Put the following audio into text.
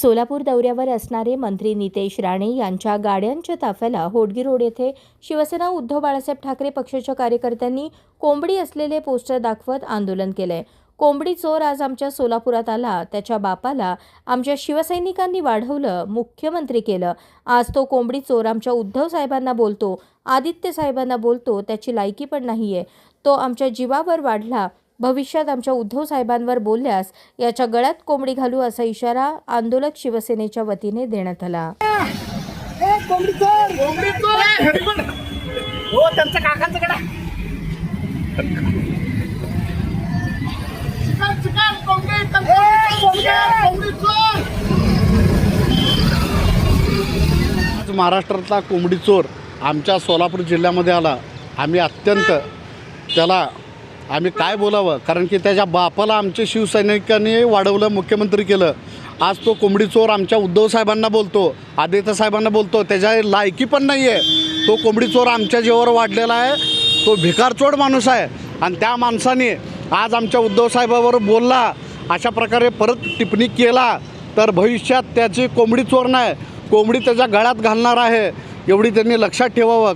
सोलापूर दौऱ्यावर असणारे मंत्री नितेश राणे यांच्या गाड्यांच्या ताफ्याला होडगी रोड येथे शिवसेना उद्धव बाळासाहेब ठाकरे पक्षाच्या कार्यकर्त्यांनी कोंबडी असलेले पोस्टर दाखवत आंदोलन केलंय. कोंबडी चोर आज आमच्या सोलापुरात आला. त्याच्या बापाला आमच्या शिवसैनिकांनी वाढवलं मुख्यमंत्री केलं. आज तो कोंबडी चोर आमच्या उद्धव साहेबांना बोलतो आदित्य साहेबांना बोलतो त्याची लायकी पण नाहीये. तो आमच्या जीवावर वाढला. भविष्यात आमच्या उद्धव साहेबांवर बोलल्यास याच्या गळ्यात कोंबडी घालू असा इशारा आंदोलक शिवसेनेच्या वतीने देण्यात आला. हो आज महाराष्ट्रातला कोंबडी चोर आमच्या सोलापूर जिल्ह्यामध्ये आला. आम्ही अत्यंत त्याला आम्ही काय बोलावं? कारण की त्याच्या बापाला आमच्या शिवसैनिकांनी वाढवलं मुख्यमंत्री केलं. आज तो कोंबडी चोर आमच्या उद्धव साहेबांना बोलतो आदित्य साहेबांना बोलतो. त्याच्या लायकी पण नाही आहे तो कोंबडी चोर आमच्या जीवावर वाढलेला आहे. तो भिकारचोड माणूस आहे. आणि त्या माणसाने आज आमच्या उद्धव साहेबावर बोलला. अशा प्रकारे परत टिप्पणी केला. तर भविष्यात त्याची कोंबडी चोर नाही. कोंबडी त्याच्या गळ्यात घालणार आहे. एवढी त्यांनी लक्षात ठेवावं.